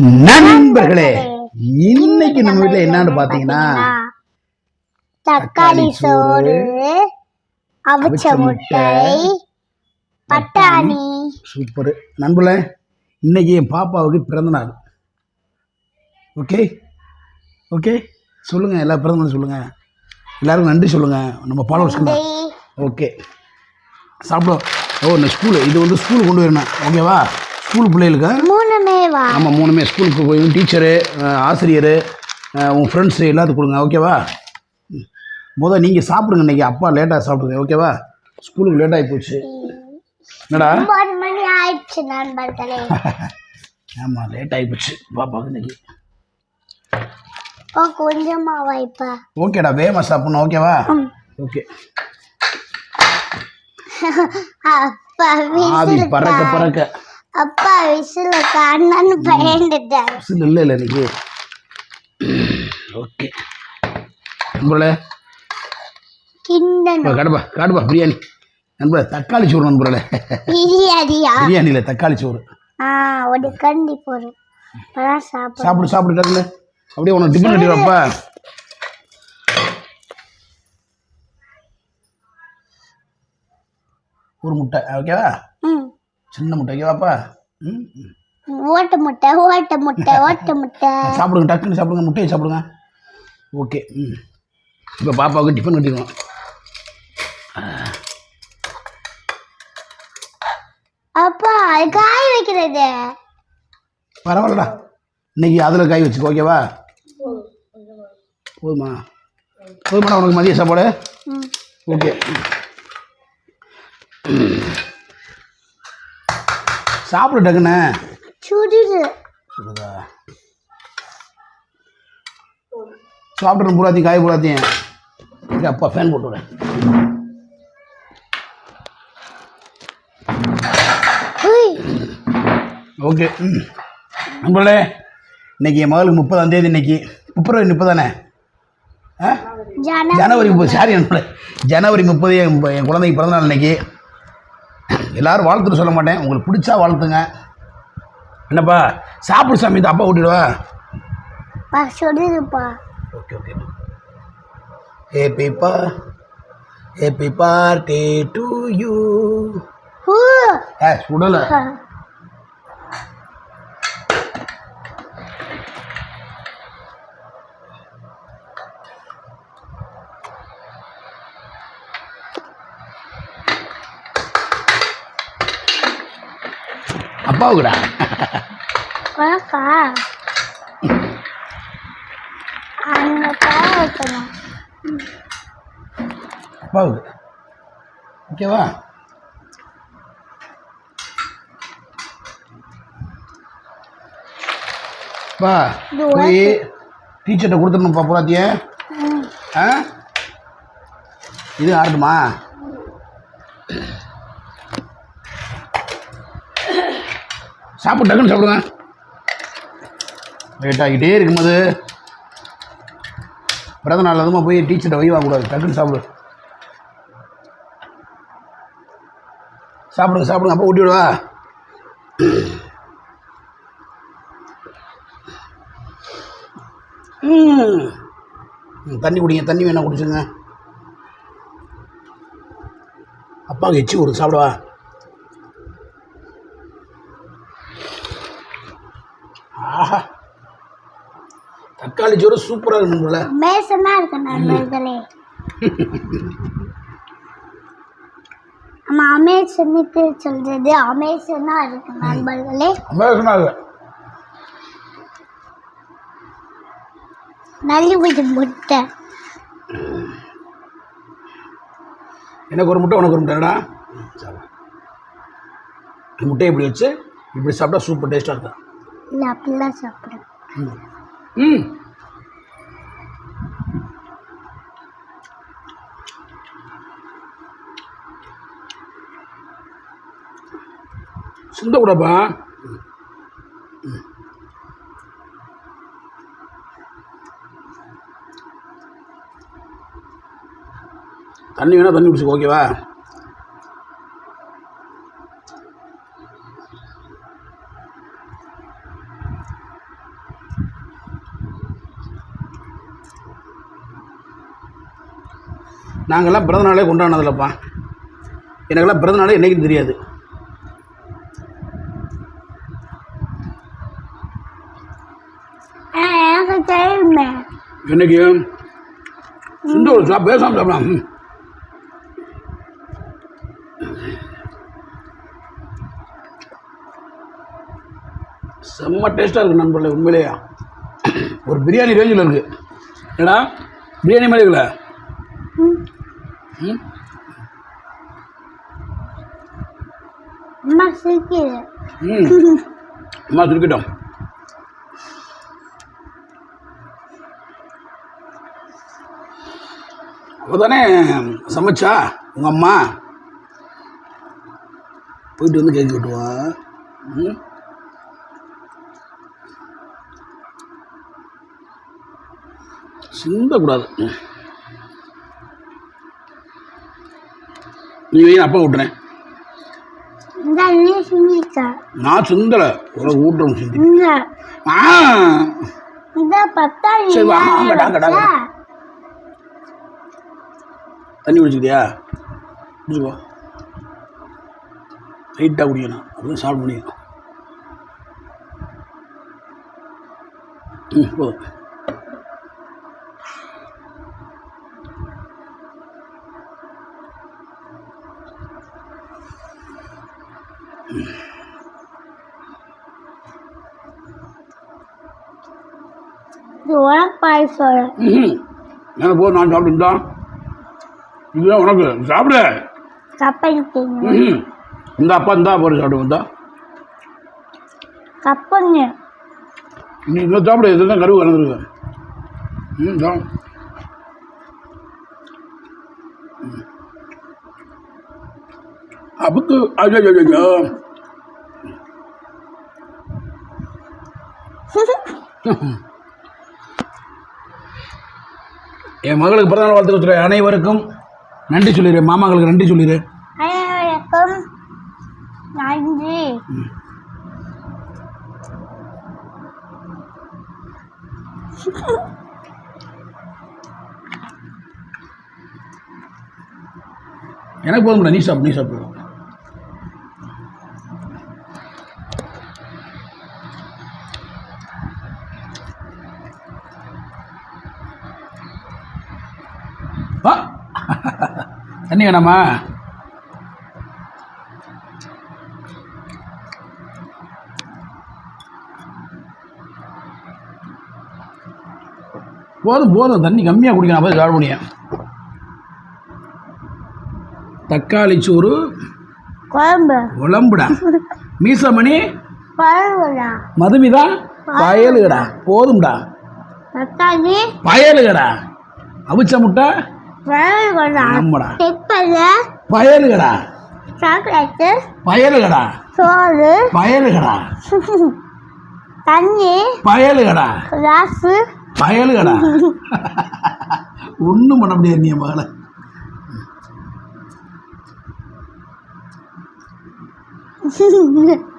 நண்பர்களே இன்னைக்கு நம்ம வீட்டில் என்னன்னு பார்த்தீங்கன்னா தக்காளி சோறு அவிச்ச முட்டை, பட்டாணி. சூப்பர். நண்பர்களே இன்னைக்கு என் பாப்பாவுக்கு பிறந்த நாள். ஓகே? ஓகே? சொல்லுங்கள் எல்லா பிறந்த நாள் சொல்லுங்கள் எல்லாருக்கும் நன்றி சொல்லுங்கள் நம்ம ஃபாலோவர்ஸ்க்கு ஓகே. சாப்பிடுவோம். ஓ இந்த ஸ்கூலு இது வந்து ஸ்கூல் கொண்டு வரணும் ஓகேவா? ஸ்கூல் பிள்ளைகளுக்கு? மூணுமே வா. ஆமாம் மூணுமே. ஸ்கூலுக்கு போய் டீச்சரு ஆசிரியர் உங்கள் ஃப்ரெண்ட்ஸு எல்லாத்துக்கும் கொடுங்க ஓகேவா? ம். முத நீங்கள் சாப்பிடுங்க இன்னைக்கு. அப்பா லேட்டாக சாப்பிடுங்க ஓகேவா? ஸ்கூலுக்கு லேட் ஆகி போச்சு. என்னடா? மணி ஆயிடுச்சு நண்பர்களே. ஆமாம் லேட் ஆகி போச்சு. பாப்பாவுக்கு இன்னைக்கு. இப்போ கொஞ்சமா வைப்பா ஓகேடா வேகமாக சாப்பிட்ணும் ஓகேவா? ஓகே. அப்பா ஆவி பறக்க பறக்க. அப்பா விசில காணன்னு பயந்துட்டாரு. சில இல்லை இல்லை இன்னைக்கு. ஓகே. நண்பர்களே. இப்போ காடுப்பா காடுப்பா பிரியாணி. நண்பர்களே தக்காளி சோறு நண்பர்களே. பிரியாணியா? பிரியாணியில் தக்காளி சோறு. ஆ ஒரு கண்டி சாப்பிடும் சாப்பிடு சாப்பிடு டக்குல அப்படியே உனக்கு டிஃபன் கட்டிடுவாப்பா ஒரு முட்டை ஓகேவா? ம். சின்ன முட்டை ஓகேவாப்பா. ஓட்ட முட்டை ஓட்ட முட்டை ஓட்ட முட்டை. சாப்பிடுங்க டக்குன்னு சாப்பிடுங்க முட்டையை சாப்பிடுங்க. ஓகே ம். இப்போ பாப்பாவுக்கு டிஃபன் கட்டிடுவோம். அப்பா அது காய வைக்கிறது. பரவாயில்லடா. இன்னைக்கு அதில் காய் வச்சுக்கோ ஓகேவா போதுமா? போதுமாடா உனக்கு மதிய சாப்பாடு? ம். ஓகே. சாப்பிடு டக்குன்னு சுடுது. சொல்லுதா சாப்பிட்றேன் பூராத்தையும் காய் பூராத்தையும். இங்கே அப்பா ஃபேன் போட்டு விடுறேன் ஓகே. நண்பர்களே இன்னைக்கு என் மகளுக்கு முப்பதாம் தேதி இன்னைக்கு. பிப்ரவரி முப்பதானே? ஆ? ஜன ஜனவரி முப்பது சாரி நண்பர்களே. ஜனவரி முப்பது என் என் குழந்தைக்கு பிறந்தநாள் இன்னைக்கு. எல்லாரும் வாழ்த்துட்டு சொல்ல மாட்டேன். உங்களுக்கு பிடிச்சா வாழ்த்துங்க. என்னப்பா? சாப்பிடு சாமி இந்த அப்பா ஊட்டிடுவா பா சுடுதுப்பா ஓகே ஓகே. ஹேப்பி பா ஹேப்பி பார்ட்டி டு யூ ஹூ. ஏ சுடலை. அப்பாவுக்குடா அப்பாவுக்கு ஓகேவா பா போய் டீச்சர்கிட்ட கொடுத்துடணும்ப்பா பூராத்திய. ஆ? இது ஆரட்டுமா சாப்பிடு டக்குன்னு சாப்பிடுங்க. லேட் ஆகிட்டே இருக்கும்போது பிறந்த நாள் அதுமா போய் டீச்சர்கிட்ட வை வாங்கக்கூடாது டக்குன்னு சாப்பிடு. சாப்பிடுங்க சாப்பிடுங்க அப்போ ஊட்டி விடுவா. ம். தண்ணி குடிங்க தண்ணி வேணா குடிச்சுங்க அப்பாவுக்கு எச்சி ஒரு சாப்பிடுவா. தக்காளி சோறு சூப்பராக இருக்குங்கள மேசமா இருக்கு நண்பர்களே நம்ம அமேசனுக்கு சொல்றது அமேசனா இருக்கு நண்பர்களே சொன்னாங்க நல்லி விடு முட்டை. எனக்கு ஒரு முட்டை உனக்கு ஒரு முட்டைடா முட்டையை இப்படி வச்சு இப்படி சாப்பிட்டா சூப்பர் டேஸ்ட்டாக இருக்கும். இல்லை அப்படிலாம் சாப்பிடுறேன் ம். ம். இந்த உடம்பா தண்ணி வேணால் தண்ணி குடிச்சுக்கோ ஓகேவா நாங்கள்லாம் பிறந்தநாளே கொண்டாடினதில்லப்பா. எனக்கெல்லாம் பிறந்தநாளே என்றைக்கும் தெரியாது. எனக்கு தெரியுமே என்னைக்கு? சுண்ட ஒரு சாப் பேசாமல் சாப்பிடலாம். செம்ம டேஸ்ட்டாக இருக்குது நண்பர்களே உண்மையிலேயே. ஒரு பிரியாணி ரேஞ்சில் இருக்குது ஏடா பிரியாணி மாதிரி இருக்குல்ல? அம்மா சுருக்கிட்டோம். அவ தானே சமைச்சா? உங்கள் அம்மா? போயிட்டு வந்து கேட்க விட்டுவா? ம்? சிந்தக்கூடாது. நீ வைங்க அப்பா விட்டுறேன் நான் சிந்தலை. உனக்கு ஊட்டுறோம் சிந்தி. ஆ. சரி, வா, அங்கடா, அங்கடா, அங்கடா. தண்ணி குடிச்சுக்கிட்டியா? குடிச்சுக்கோ. லைட்டாக குடிக்கணும். அப்படி சாப்பிட முடியும் ம் போதும் பாயசம். எனக்கு போதும் நான் இதுதான் உனக்கு. சாப்பிடு. இந்த அப்பா இந்தா போகிற சாப்பிடு வந்தா கப்பங்க. நீ இன்னும் சாப்பிடு இதுதான் கருவு கலந்துருக்கு. ம் தான் அப்புக்கு ஐயோ ஐயோ, என் மகளுக்கு பிறந்தநாள் வாழ்த்து சொல்கிறேன் அனைவருக்கும் நன்றி சொல்லிடு மாமாங்களுக்கு நன்றி சொல்லிடு அனைவருக்கும் நன்றி. எனக்கு போதும்டா நீ சாப்பிடு நீ சாப்பிடு ஆ தண்ணி வேணாமா போதும் போதும். தண்ணி கம்மியாக குடிக்கணும். அப்போ முடியும் தக்காளி சோறு. குழம்பு. குழம்புடா. மீசமணி. மதுமிதா. பயலுகடா. போதும்டா. தக்காளி. பயலுகடா. அவிச்ச முட்டை. பயலுகடா சாக்லேட்டு. பயலுகடா சோறு. பயலுகடா தண்ணி. பயலுகடா கிளாஸு. பயலுகடா ஒன்றும் பண்ண முடியாது நீ மகளை.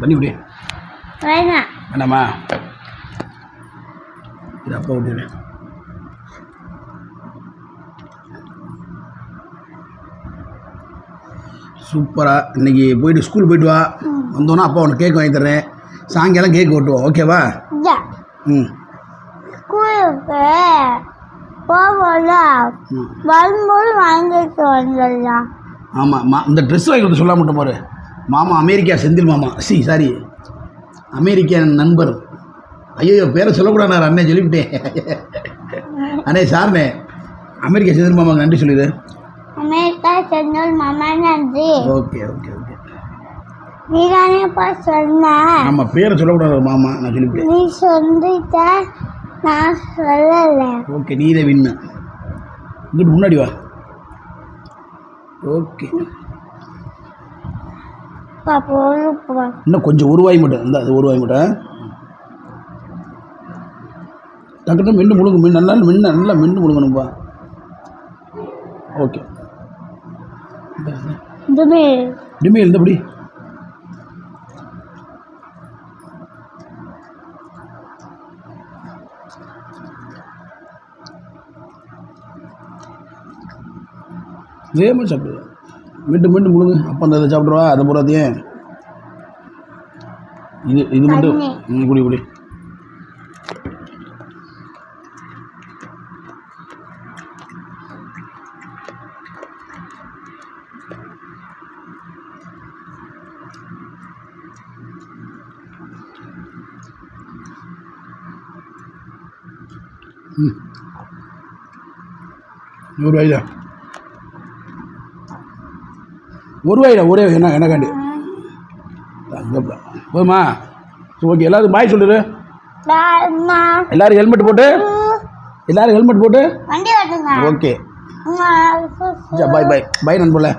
பண்ணி விடு. வேணாமா? இது அப்பா விட்டுறேன் சூப்பராக இன்னைக்கு போயிட்டு ஸ்கூல் போயிட்டு வா. வந்தோன்னா அப்பா உனக்கு கேக் வாங்கி தர்றேன். சாயங்காலம் கேக் ஓட்டுவோம் ஓகேவா ம். ஸ்கூலுக்கு ம். வரும்போது வாங்கிட்டு வந்துடலாம். ஆமாம் இந்த ட்ரெஸ் வாங்கி கொடுத்து சொல்லாம மட்டும் பாரு. மாமா அமெரிக்கா செந்தில் மாமா. சி சாரி அமெரிக்க நண்பர். ஐயோ பேரை சொல்லக்கூடாது அண்ணே சொல்லிவிட்டேன். அண்ணே சார்ண்ணே அமெரிக்கா செந்தில் மாமாவுக்கு நன்றி சொல்லிடு. அமெரிக்கா சென்னூர் மாமா நன்றி. Okay okay okay. நீ தானேப்பா சொன்ன? ஆமாம் பேரை சொல்லக்கூடாது மாமா நான் சொல்லிவிட்டேன். நீ சொல்லிட்ட நான் சொல்லலை. ஓகே நீதே வின்னு இங்கிட்டு முன்னாடி வா. ஓகே. இன்னும் கொஞ்சம் ஒரு வாய் மட்டும் இந்த அது ஒரு வாய் மட்டும் டக்குன்னு மின்னு முழுங்கு மின் நல்லா மென்று நல்லா மென்று முழுங்கணும்ப்பா ஓகே. டிமே இருந்தபடி இதே மாதிரி சாப்பிடுவோம் மீண்டும் மீண்டும் முழுங்கு. அப்போ அந்த இதை சாப்பிட்ருவா அதை போடாதையே இது இது மட்டும் குடி குடி. ஒரு வாயிடா ஒரு என்ன எனக்காண்டி அங்கே போதுமா? ஓகே. எல்லாரும் பாய் சொல்லிடு எல்லாரும் ஹெல்மெட் போட்டு. எல்லாரும் ஹெல்மெட் போட்டு. ஓகே. பாய் பாய். பாய் நண்பர்களே.